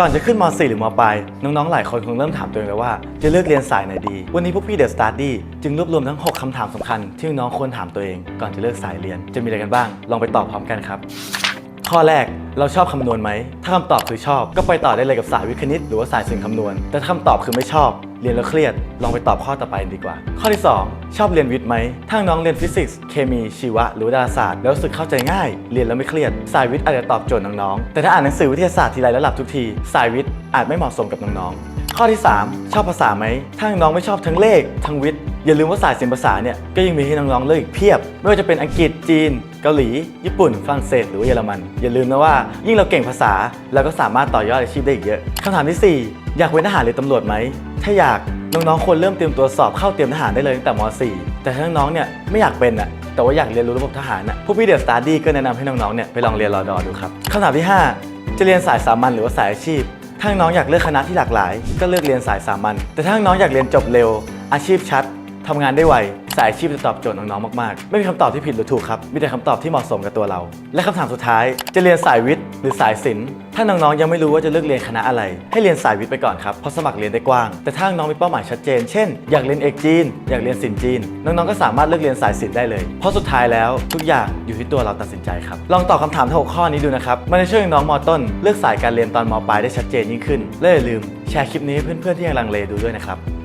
ก่อนจะขึ้นม .4 หรือมปลายน้องๆ หลายคนคงเริ่มถามตัวเองแล้วว่า จะเลือกเรียนสายไหนดี วันนี้พวกพี่เดอะสตาร์ดี้จึงรวบรวมทั้ง 6 คำถามสำคัญ ที่น้องควรถามตัวเอง ก่อนจะเลือกสายเรียน จะมีอะไรกันบ้าง ลองไปตอบพร้อมกันครับ ข้อแรก เราชอบคำนวณไหม ถ้าคำตอบคือชอบ ก็ไปต่อได้เลยกับสายวิทย์คณิต หรือว่าสายศิลป์คำนวณ แต่ถ้าคำตอบคือไม่ชอบ เรียนแล้วเครียด ลองไปตอบข้อต่อไปดีกว่า ข้อที่ 2 ชอบเรียนวิทย์ไหม ถ้าน้องเรียนฟิสิกส์ เคมี ชีวะ หรือดาราศาสตร์ แล้วรู้สึกเข้าใจง่าย เรียนแล้วไม่เครียด สายวิทย์อาจจะตอบโจทย์น้องๆ แต่ถ้าอ่านหนังสือวิทยาศาสตร์ทีไรแล้วหลับทุกที สายวิทย์อาจไม่เหมาะสมกับน้องๆ ข้อที่ 3 ชอบภาษาไหม ถ้าน้องไม่ชอบทั้งเลข ทั้งวิทย์ อย่าลืมว่าสายศิลปภาษาเนี่ยก็ยังมีให้น้องๆเลือกอีกเพียบ ไม่ว่าจะเป็นอังกฤษจีน เกาหลี ญี่ปุ่นฝรั่งเศสหรือว่าเยอรมัน อย่าลืมนะว่ายิ่งเราเก่งภาษาเราก็สามารถต่อยอดอาชีพได้อีกเยอะคำถามทีสี่4 อยากเป็นทหารหรือตำรวจไหมถ้าอยากน้องๆควรเริ่มเตรียมตัวสอบเข้าเตรียมทหารได้เลยตั้งแต่ม .4 แต่ถ้าน้องๆเนี่ยไม่อยากเป็นอะแต่ว่าอยากเรียนรู้ระบบทหารอะพวกพี่เดอะสตาร์ดี้ก็แนะนำให้น้องๆเนี่ยไปลองเรียนรอดอดูครับคำถามที่ห้าจะเรียนสายสามัญหรือว่าสายอาชีพ ถ้าน้องอยากเลือกคณะที่หลากหลาย ก็เลือกเรียนสายสามัญแต่ถ้าน้องอยากเรียนจบเร็ว อาชีพชัด ทำงานได้ไว สายอาชีพจะตอบโจทย์น้องๆ มากๆ ไม่มีคำตอบที่ผิดหรือถูกครับ มีแต่คำตอบที่เหมาะสมกับตัวเรา และคำถามสุดท้าย จะเรียนสายวิทย์หรือสายศิลป์ ถ้าน้องๆ ยังไม่รู้ว่าจะเลือกเรียนคณะอะไร ให้เรียนสายวิทย์ไปก่อนครับ เพราะสมัครเรียนได้กว้าง แต่ถ้าน้องมีเป้าหมายชัดเจน เช่น อยากเรียนเอกจีน อยากเรียนศิลป์จีน น้องๆ ก็สามารถเลือกเรียนสายศิลป์ได้เลย เพราะสุดท้ายแล้วทุกอย่างอยู่ที่ตัวเราตัดสินใจครับ ลองตอบคำถามทั้งหกข้อนี้ดูนะครับ มันจะช่วยให้น้องมต้น เลือกสายการเรียนตอนมปลายได้ชัดเจนยิ่งขึ้นและอย่าลืมแชร์คลิปนี้ให้เพื่อนๆที่ยังลังเลดูด้วยนะครับ